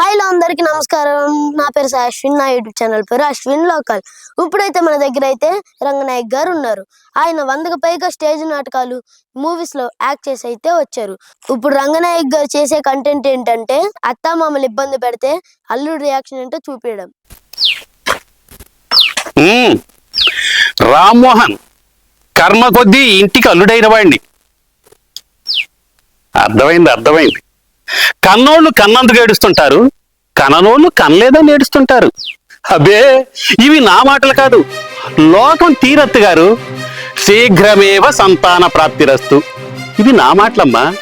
అందరికి నమస్కారం. నా పేరు అశ్విన్. నా యూట్యూబ్ ఛానల్ పేరు అశ్విన్ లోకల్. ఇప్పుడైతే మన దగ్గర అయితే రంగనాయక్ గారు ఉన్నారు. ఆయన వందకు పైగా స్టేజ్ నాటకాలు మూవీస్లో యాక్ట్ చేసి అయితే వచ్చారు. ఇప్పుడు రంగనాయక్ గారు చేసే కంటెంట్ ఏంటంటే అత్త మామలు ఇబ్బంది పెడితే అల్లుడు రియాక్షన్ ఏంటో చూపించడం రామ్మోహన్ కర్మ కొద్దీ ఇంటికి అల్లుడైన వాడిని. అర్థమైంది అర్థమైంది. కన్నోళ్ళు కన్నందుకు ఏడుస్తుంటారు కననోళ్ళు కనలేదని ఏడుస్తుంటారు. అబే ఇవి నా మాటలు కాదు. లోకం తీరత్తు గారు శీఘ్రమేవ సంతాన ప్రాప్తిరస్తు. ఇవి నా మాటలమ్మా.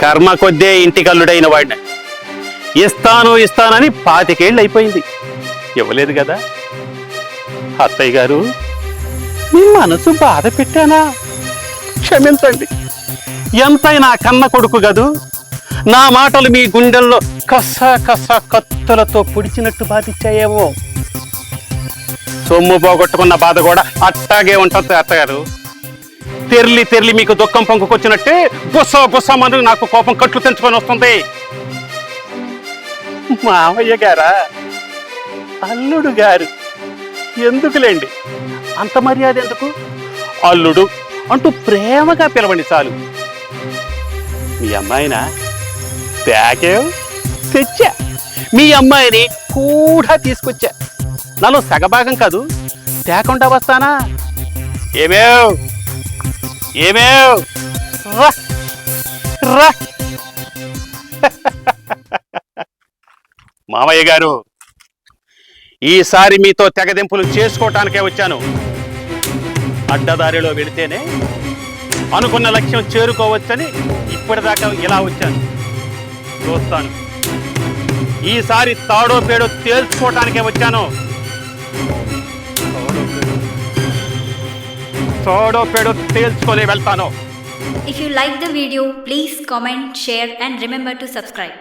కర్మ కొద్దే ఇంటికి అల్లుడైన వాడిని ఇస్తాను ఇస్తానని పాతికేళ్ళు అయిపోయింది. ఇవ్వలేదు కదా. అత్తయ్య గారు మీ మనసు బాధ పెట్టానా? క్షమించండి. ఎంతైనా కన్న కొడుకు గదు. నా మాటలు మీ గుండెల్లో కస కస కత్తులతో పొడిచినట్టు బాధించాయేమో. సొమ్ము పోగొట్టుకున్న బాధ కూడా అట్టాగే ఉంటుంది అత్తగారు తెర్లి తెర్లి మీకు దుఃఖం పొంగుకొచ్చినట్టే బుస్స గుస్స మందు నాకు కోపం కట్లు తెంచుకొని వస్తుంది. మామయ్య గారా అల్లుడు గారు ఎందుకులేండి? అంత మర్యాద ఎందుకు? అల్లుడు అంటూ ప్రేమగా పిలవండి చాలు. మీ అమ్మాయినా? ప్యాకే? తెచ్చా. మీ అమ్మాయిని కూడా తీసుకొచ్చా. నాలో సగభాగం కాదు తేకుండా వస్తానా? ఏమేవ్? ఏమేవ్? రా. రా. మామయ్య గారు ఈసారి మీతో తెగదింపులు చేసుకోవటానికే వచ్చాను. అడ్డదారిలో వెళితేనే అనుకున్న లక్ష్యం చేరుకోవచ్చని ఇప్పటిదాకా ఇలా వచ్చాను. చూస్తాను. ఈసారి తాడో పేడో తేల్చుకోవటానికే వచ్చాను. తాడో పేడో తేల్చుకొని వెళ్తాను. If you like the video please comment share and remember to subscribe